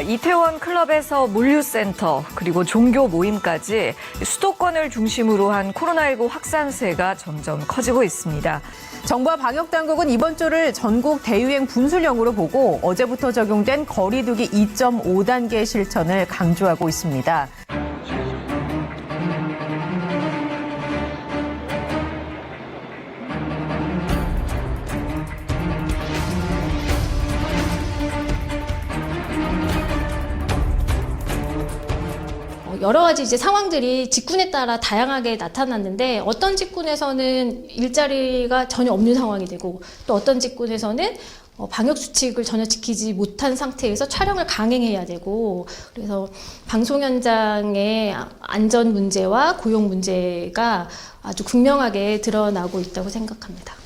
이태원 클럽에서 물류센터 그리고 종교 모임까지 수도권을 중심으로 한 코로나19 확산세가 점점 커지고 있습니다. 정부와 방역 당국은 이번 주를 전국 대유행 분수령으로 보고 어제부터 적용된 거리두기 2.5단계 실천을 강조하고 있습니다. 여러 가지 이제 상황들이 직군에 따라 다양하게 나타났는데 어떤 직군에서는 일자리가 전혀 없는 상황이 되고 또 어떤 직군에서는 어, 방역 수칙을 전혀 지키지 못한 상태에서 촬영을 강행해야 되고 그래서 방송 현장의 안전 문제와 고용 문제가 아주 극명하게 드러나고 있다고 생각합니다.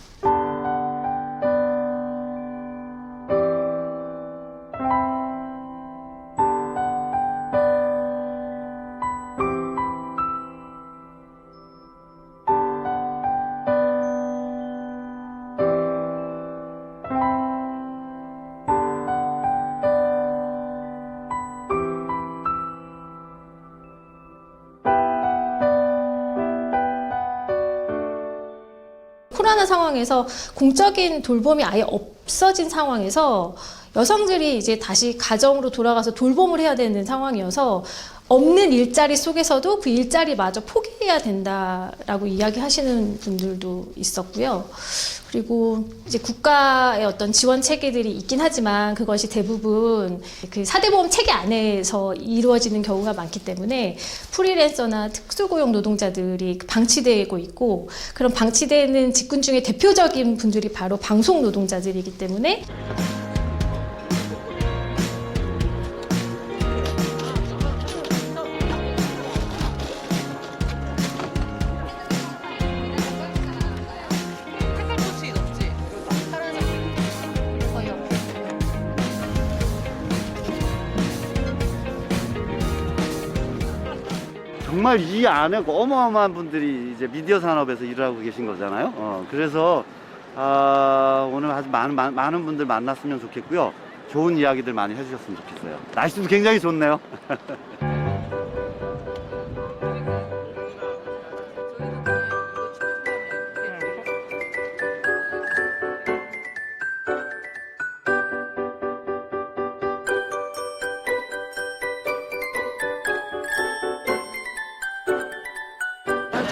코로나 상황에서 공적인 돌봄이 아예 없어진 상황에서 여성들이 이제 다시 가정으로 돌아가서 돌봄을 해야 되는 상황이어서 없는 일자리 속에서도 그 일자리마저 포기 해야 된다라고 이야기하시는 분들도 있었고요. 그리고 이제 국가의 어떤 지원 체계들이 있긴 하지만 그것이 대부분 그 사대보험 체계 안에서 이루어지는 경우가 많기 때문에 프리랜서나 특수고용 노동자들이 방치되고 있고 그런 방치되는 직군 중에 대표적인 분들이 바로 방송 노동자들이기 때문에 정말 이 안에 어마어마한 분들이 이제 미디어 산업에서 일을 하고 계신 거잖아요. 어, 그래서 아, 오늘 아주 많은, 많- 많은 분들 만났으면 좋겠고요. 좋은 이야기들 많이 해주셨으면 좋겠어요. 날씨도 굉장히 좋네요.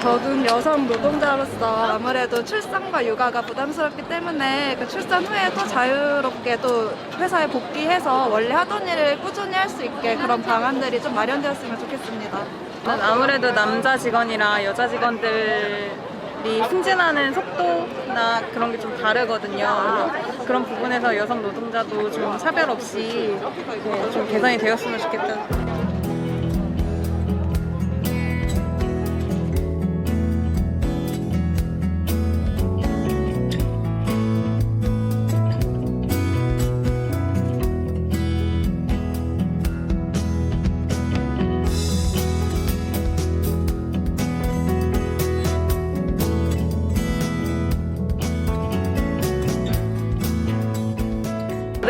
적은 여성 노동자로서 아무래도 출산과 육아가 부담스럽기 때문에 그 출산 후에도 자유롭게 또 회사에 복귀해서 원래 하던 일을 꾸준히 할 수 있게 그런 방안들이 좀 마련되었으면 좋겠습니다. 난 아무래도 남자 직원이랑 여자 직원들이 승진하는 속도나 그런 게 좀 다르거든요. 그런 부분에서 여성 노동자도 좀 차별 없이 네, 좀 개선이 되었으면 좋겠다.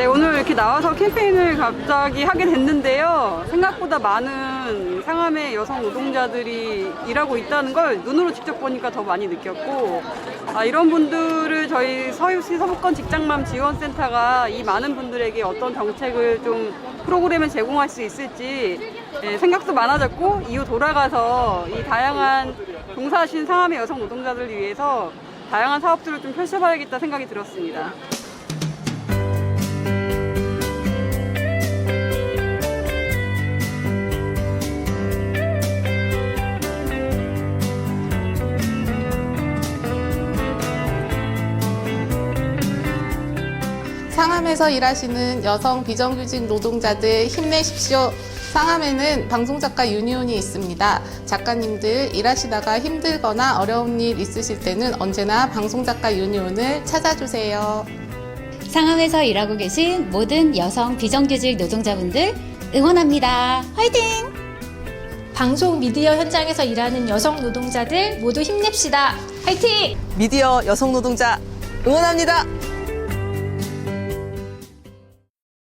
네, 오늘 이렇게 나와서 캠페인을 갑자기 하게 됐는데요. 생각보다 많은 상암의 여성 노동자들이 일하고 있다는 걸 눈으로 직접 보니까 더 많이 느꼈고, 아, 이런 분들을 저희 서울시 서부권 직장맘 지원센터가 이 많은 분들에게 어떤 정책을 좀 프로그램을 제공할 수 있을지 예, 생각도 많아졌고, 이후 돌아가서 이 다양한 종사하신 상암의 여성 노동자들을 위해서 다양한 사업들을 좀 펼쳐봐야겠다 생각이 들었습니다. 상암에서 일하시는 여성 비정규직 노동자들 힘내십시오. 상암에는 방송작가 유니온이 있습니다. 작가님들 일하시다가 힘들거나 어려운 일 있으실 때는 언제나 방송작가 유니온을 찾아주세요. 상암에서 일하고 계신 모든 여성 비정규직 노동자분들 응원합니다. 화이팅! 방송 미디어 현장에서 일하는 여성 노동자들 모두 힘냅시다. 화이팅! 미디어 여성 노동자 응원합니다.